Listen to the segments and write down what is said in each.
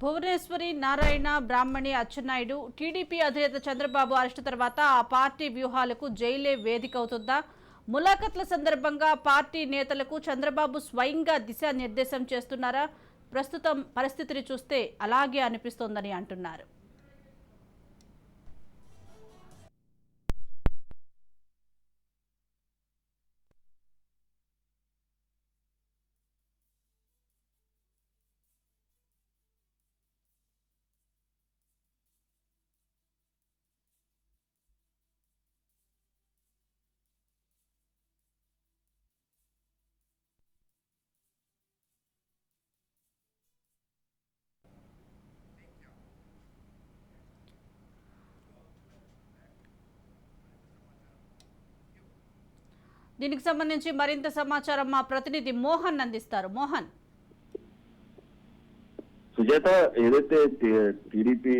Bhuvaneswari Narayana Brahmani Atchannaidu TDP అధినేత Chandrababu arrest తర్వాత ఆ పార్టీ వ్యూహాలకు జైలే వేదిక అవుతుందా? ములాఖత్ల సందర్భంగా పార్టీ నేతలకు చంద్రబాబు స్వయంగా దిశానిర్దేశం చేస్తున్నారా? ప్రస్తుతం పరిస్థితిని చూస్తే అలాగే అనిపిస్తోందని అంటున్నారు. దీనికి సంబంధించి మరింత సమాచారం మా ప్రతినిధి మోహన్ అందిస్తారు. మోహన్. సుజాత ఏదైతే టీడీపీ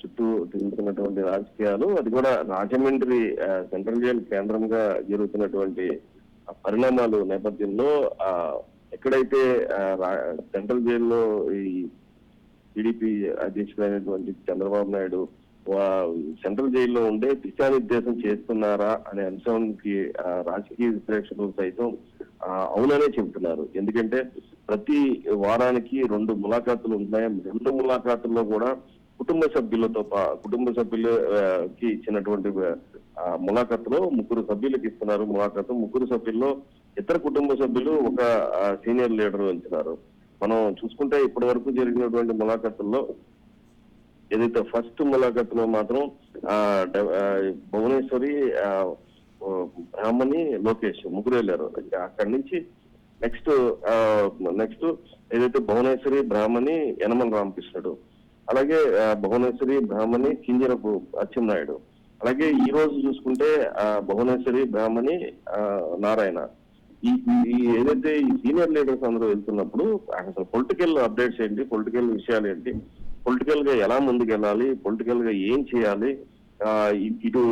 చుట్టూ తిరుగుతున్నటువంటి రాజకీయాలు అది కూడా రాజమండ్రి సెంట్రల్ జైలు కేంద్రంగా జరుగుతున్నటువంటి పరిణామాలు నేపథ్యంలో ఎక్కడైతే సెంట్రల్ జైల్లో ఈ టీడీపీ అధ్యక్షుడైనటువంటి చంద్రబాబు నాయుడు సెంట్రల్ జైల్లో ఉండే దిశానిర్దేశం చేస్తున్నారా అనే అంశానికి రాజకీయ విశ్లేషకులు సైతం అవుననే చెబుతున్నారు. ఎందుకంటే ప్రతి వారానికి రెండు ములాఖాతులు ఉన్నాయి. రెండు ములాఖాతుల్లో కూడా కుటుంబ సభ్యులతో పా- కుటుంబ సభ్యులకి ఇచ్చినటువంటి ఆ, ములాఖాతులో ముగ్గురు సభ్యులకు ఇస్తున్నారు. ములాఖాతు ముగ్గురు సభ్యుల్లో ఇతర కుటుంబ సభ్యులు ఒక సీనియర్ లీడర్ ఉంచినారు మనం చూసుకుంటే ఇప్పటి వరకు జరిగినటువంటి ములాఖాతుల్లో ఏదైతే ఫస్ట్ ములాఖతులో మాత్రం ఆ, భువనేశ్వరి ఆ, బ్రాహ్మణి లోకేష్ ముగ్గురు వెళ్ళారు. అక్కడి నుంచి నెక్స్ట్ నెక్స్ట్ ఏదైతే భువనేశ్వరి బ్రాహ్మణి యనమల రామకృష్ణుడు. అలాగే భువనేశ్వరి బ్రాహ్మణి కింజరపు అచ్చెన్నాయుడు. అలాగే ఈ రోజు చూసుకుంటే ఆ, భువనేశ్వరి బ్రాహ్మణి ఆ, నారాయణ. ఈ ఈ- ఈ ఏదైతే ఈ సీనియర్ లీడర్స్ అందరూ వెళ్తున్నప్పుడు అసలు పొలిటికల్ అప్డేట్స్ ఏంటి పొలిటికల్ విషయాలు ఏంటి పొలిటికల్గా ఎలా ముందుకెళ్ళాలి పొలిటికల్గా ఏం చేయాలి ఇటు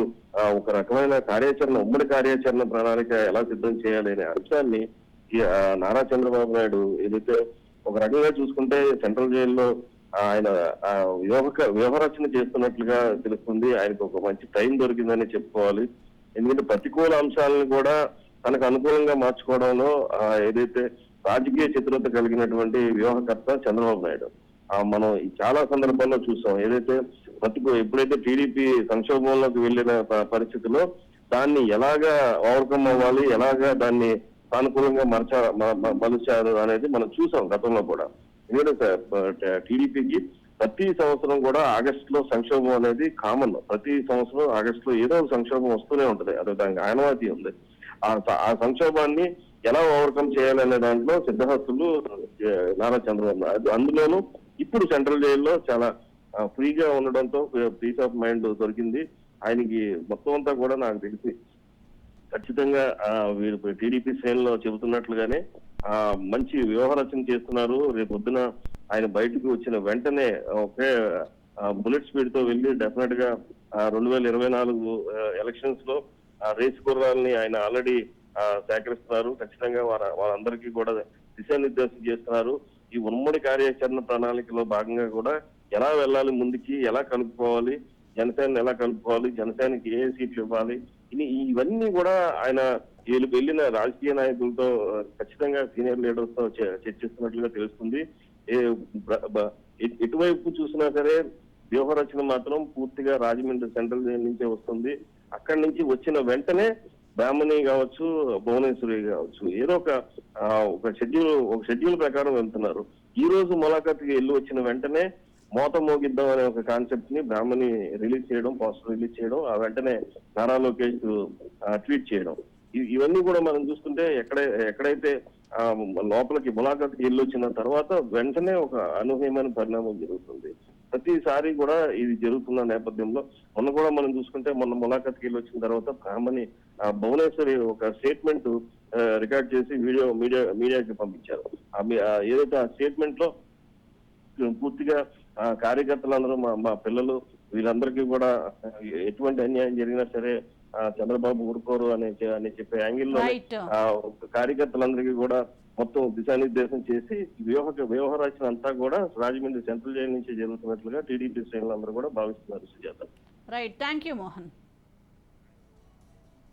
ఒక రకమైన కార్యాచరణ ఉమ్మడి కార్యాచరణ ప్రణాళిక ఎలా సిద్ధం చేయాలి అనే అంశాన్ని నారా చంద్రబాబు నాయుడు ఏదైతే ఒక రకంగా చూసుకుంటే సెంట్రల్ జైల్లో ఆయన వ్యూహక వ్యూహరచన చేస్తున్నట్లుగా తెలుస్తుంది. ఆయనకు ఒక మంచి టైం దొరికిందని చెప్పుకోవాలి. ఎందుకంటే ప్రతికూల అంశాలను కూడా తనకు అనుకూలంగా మార్చుకోవడంలో ఏదైతే రాజకీయ చతురత కలిగినటువంటి వ్యూహకర్త చంద్రబాబు నాయుడు. మనం చాలా సందర్భాల్లో చూసాం. ఏదైతే ప్రతికూ ఎప్పుడైతే టీడీపీ సంక్షోభంలోకి వెళ్ళిన ప- పరిస్థితిలో దాన్ని ఎలాగా ఓవర్కమ్ అవ్వాలి ఎలాగా దాన్ని సానుకూలంగా మరచ మలుచారు అనేది మనం చూసాం గతంలో కూడా. ఎందుకంటే టీడీపీకి ప్రతి సంవత్సరం కూడా ఆగస్టులో సంక్షోభం అనేది కామన్. ప్రతి సంవత్సరం ఆగస్టు లో ఏదో ఒక సంక్షోభం వస్తూనే ఉంటది. అదే దానికి ఆనవాతి ఉంది. ఆ ఆ సంక్షోభాన్ని ఎలా ఓవర్కమ్ చేయాలనే దాంట్లో సిద్ధహస్తులు నారా చంద్రబాబు అందులోనూ ఇప్పుడు సెంట్రల్ జైల్లో చాలా ఫ్రీగా ఉండడంతో పీస్ ఆఫ్ మైండ్ దొరికింది. ఆయనకి మొత్తం అంతా కూడా నాకు తెలిసి ఖచ్చితంగా వీరు టీడీపీ శ్రేణిలో చెబుతున్నట్లుగానే ఆ మంచి వ్యూహరచన చేస్తున్నారు. రేపు పొద్దున ఆయన బయటకు వచ్చిన వెంటనే ఒకే బుల్లెట్ స్పీడ్తో వెళ్ళి డెఫినెట్గా రెండు వేల ఇరవై నాలుగు ఎలక్షన్స్లో రేస్ గుర్రాలని ఆయన ఆల్రెడీ సేకరిస్తున్నారు. ఖచ్చితంగా వారందరికీ కూడా దిశానిర్దేశం చేస్తున్నారు. ఈ ఉమ్మడి కార్యాచరణ ప్రణాళికలో భాగంగా కూడా ఎలా వెళ్ళాలి ముందుకి ఎలా కలుపుకోవాలి జనసేన ఎలా కలుపుకోవాలి జనసేనకి ఏ సీట్లు ఇవ్వాలి ఇవన్నీ కూడా ఆయన వీళ్ళు వెళ్ళిన రాజకీయ నాయకులతో ఖచ్చితంగా సీనియర్ లీడర్స్తో చర్చిస్తున్నట్లుగా తెలుస్తుంది. ఏ ఎటువైపు చూసినా సరే వ్యూహరచన మాత్రం పూర్తిగా రాజమండ్రి సెంట్రల్ నుంచే వస్తుంది. అక్కడి నుంచి వచ్చిన వెంటనే బ్రాహ్మణి కావచ్చు భువనేశ్వరి కావచ్చు ఏదో ఒక ఒక షెడ్యూల్ ఒక షెడ్యూల్ ప్రకారం వెళ్తున్నారు. ఈ రోజు ములాఖత్కి వెళ్ళి వచ్చిన వెంటనే మోత మోగిద్దాం అనే ఒక కాన్సెప్ట్ని బ్రాహ్మణి రిలీజ్ చేయడం పోస్టర్ రిలీజ్ చేయడం ఆ వెంటనే నారా లోకేష్ ట్వీట్ చేయడం. ఇవన్నీ కూడా మనం చూస్తుంటే ఎక్కడ ఎక్కడైతే లోపలికి ములాఖత్కి వెళ్ళి వచ్చిన తర్వాత వెంటనే ఒక అనూహ్యమైన పరిణామం జరుగుతుంది. ప్రతిసారి కూడా ఇది జరుగుతున్న నేపథ్యంలో మొన్న కూడా మనం చూసుకుంటే మొన్న ములాఖత్కి వెళ్ళి వచ్చిన తర్వాత బ్రాహ్మణి ఆ, భువనేశ్వరి ఒక స్టేట్మెంట్ రికార్డ్ చేసి వీడియో మీడియా మీడియాకి పంపించారు. ఏదైతే ఆ స్టేట్మెంట్లో పూర్తిగా ఆ, కార్యకర్తలందరూ మా మా పిల్లలు వీళ్ళందరికీ కూడా ఎటువంటి అన్యాయం జరిగినా సరే చంద్రబాబు ఊరుకోరు అని అని చెప్పే యాంగిల్లో కార్యకర్తలందరికీ కూడా మొత్తం దిశానిర్దేశం చేసి వ్యూహ వ్యూహ అంతా కూడా రాజమండ్రి సెంట్రల్ జైలు నుంచి జరుగుతున్నట్లుగా టీడీపీ శ్రేణులందరూ కూడా భావిస్తున్నారు Sujatha. Right thank you Mohan